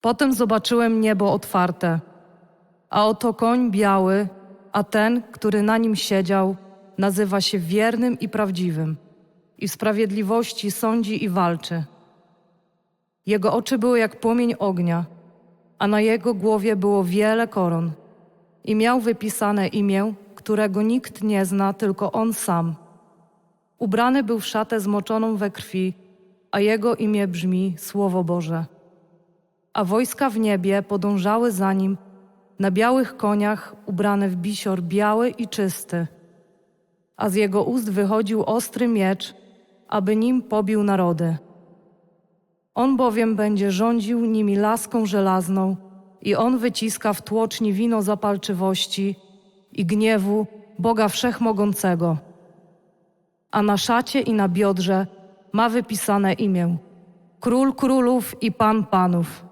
Potem zobaczyłem niebo otwarte, a oto koń biały, a ten, który na nim siedział, nazywa się wiernym i prawdziwym, i w sprawiedliwości sądzi i walczy. Jego oczy były jak płomień ognia, a na jego głowie było wiele koron, i miał wypisane imię, którego nikt nie zna, tylko on sam. Ubrany był w szatę zmoczoną we krwi, a jego imię brzmi Słowo Boże. A wojska w niebie podążały za nim na białych koniach, ubrane w bisior biały i czysty. A z jego ust wychodził ostry miecz, aby nim pobił narody. On bowiem będzie rządził nimi laską żelazną i on wyciska w tłoczni wino zapalczywości i gniewu Boga Wszechmogącego. A na szacie i na biodrze ma wypisane imię Król Królów i Pan Panów.